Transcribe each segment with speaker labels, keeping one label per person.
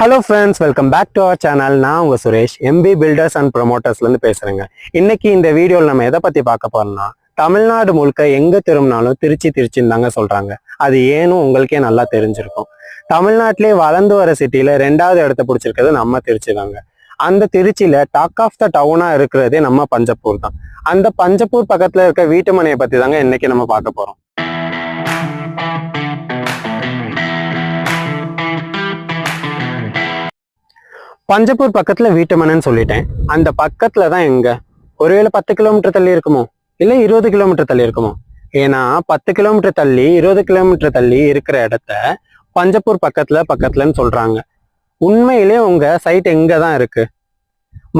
Speaker 1: Hello friends welcome back to our channel நான் உங்க Suresh MP builders and ப்ரொமோட்டர்ஸ்லேருந்து இருந்து பேசுறேங்க. இன்னைக்கு இந்த வீடியோவில் நம்ம எதை பத்தி பார்க்க போறோம்னா தமிழ்நாடு முழுக்க எங்க திரும்பினாலும் திருச்சி திருச்சின்னு தாங்க சொல்றாங்க. அது ஏனும் உங்களுக்கே நல்லா தெரிஞ்சிருக்கும். தமிழ்நாட்டிலே வளர்ந்து வர சிட்டில ரெண்டாவது இடத்த பிடிச்சிருக்கிறது நம்ம திருச்சி தாங்க. அந்த திருச்சியில் டாக் ஆஃப் த டவுனா இருக்கிறதே நம்ம பஞ்சப்பூர் தான். அந்த பஞ்சப்பூர் பக்கத்துல இருக்க வீட்டு மனையை பத்தி தாங்க இன்னைக்கு நம்ம பார்க்க போறோம். பஞ்சப்பூர் பக்கத்துல வீட்டமனன்னு சொல்லிட்டேன். அந்த பக்கத்துல தான் எங்க? ஒருவேளை பத்து கிலோமீட்டர் தள்ளி இருக்குமோ? இல்லை இருபது கிலோமீட்டர் தள்ளி இருக்குமோ? ஏன்னா பத்து கிலோமீட்டர் தள்ளி இருபது கிலோமீட்டர் தள்ளி இருக்கிற இடத்த பஞ்சப்பூர் பக்கத்துல பக்கத்துலன்னு சொல்றாங்க. உண்மையிலே உங்க சைட் எங்க தான் இருக்கு?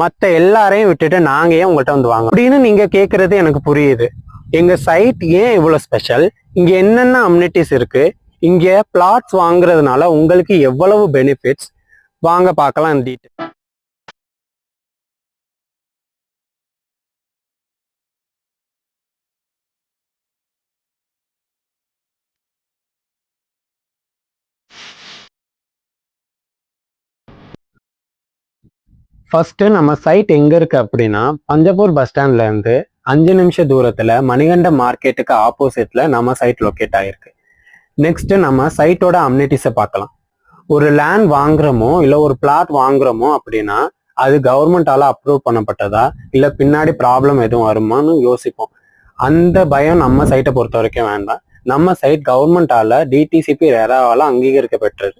Speaker 1: மற்ற எல்லாரையும் விட்டுட்டு நாங்க ஏன் உங்கள்கிட்ட வந்து வாங்க அப்படின்னு நீங்க கேட்குறது எனக்கு புரியுது. எங்க சைட் ஏன் இவ்வளோ ஸ்பெஷல் இங்க என்னென்ன அம்யூனிட்டிஸ் இருக்கு? இங்க பிளாட்ஸ் வாங்குறதுனால உங்களுக்கு எவ்வளவு பெனிஃபிட்ஸ் வாங்க பார்க்கலாம் டீட்டெயில் ஃபர்ஸ்ட் நம்ம சைட் எங்க இருக்கு அப்படின்னா பஞ்சப்பூர் பஸ் ஸ்டாண்ட்ல இருந்து அஞ்சு நிமிஷ தூரத்துல மணிகண்ட மார்க்கெட்டுக்கு ஆப்போசிட்ல நம்ம சைட் லொக்கேட் ஆயிருக்கு. நெக்ஸ்ட் நம்ம சைட்டோட அம்னிட்டிஸை பார்க்கலாம். ஒரு லேண்ட் வாங்குறோமோ இல்ல ஒரு பிளாட் வாங்குறோமோ அப்படின்னா அது கவர்மெண்டால அப்ரூவ் பண்ணப்பட்டதா இல்ல பின்னாடி ப்ராப்ளம் எதுவும் வருமான்னு யோசிப்போம். அந்த பயம் நம்ம சைட்டை பொறுத்த வரைக்கும் வேண்டாம். நம்ம சைட் கவர்மெண்டால டிடிசிபி ரெராவால அங்கீகரிக்கப்பட்டது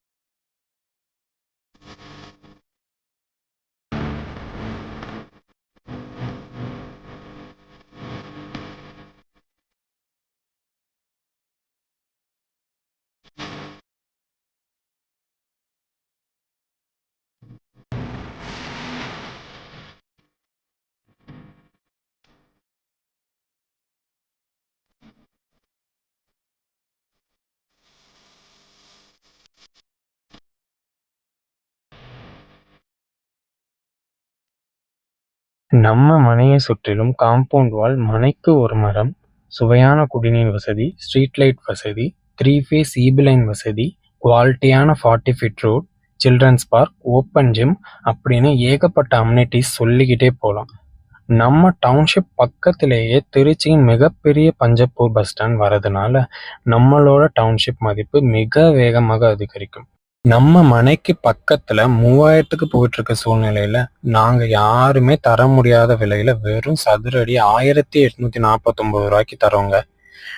Speaker 2: நம்ம மனையை சுற்றிலும் காம்பவுண்ட் வால் மனைக்கு ஒரு மரம் சுவையான குடிநீர் வசதி ஸ்ட்ரீட் லைட் வசதி த்ரீ ஃபேஸ் ஈபி லைன் வசதி குவாலிட்டியான forty feet road children's park open gym அப்படின்னு ஏகப்பட்ட அம்யூனிட்டிஸ் சொல்லிக்கிட்டே போகலாம் நம்ம டவுன்ஷிப் பக்கத்திலேயே திருச்சியின் மிகப்பெரிய பஞ்சப்பூர் பஸ் ஸ்டாண்ட் வரதுனால நம்மளோட டவுன்ஷிப் மதிப்பு மிக வேகமாக அதிகரிக்கும். நம்ம மனைக்கு பக்கத்துல மூவாயிரத்துக்கு போயிட்டு இருக்க சூழ்நிலையில நாங்க யாருமே தர முடியாத விலையில வெறும் சதுரடி ஆயிரத்தி எட்நூத்தி நாற்பத்தி ஒன்பது ரூபாய்க்கு தரோங்க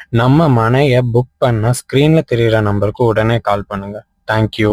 Speaker 2: நம்ம மனைய புக் பண்ண ஸ்கிரீன்ல தெரியுற நம்பருக்கு உடனே கால் பண்ணுங்க. தேங்க்யூ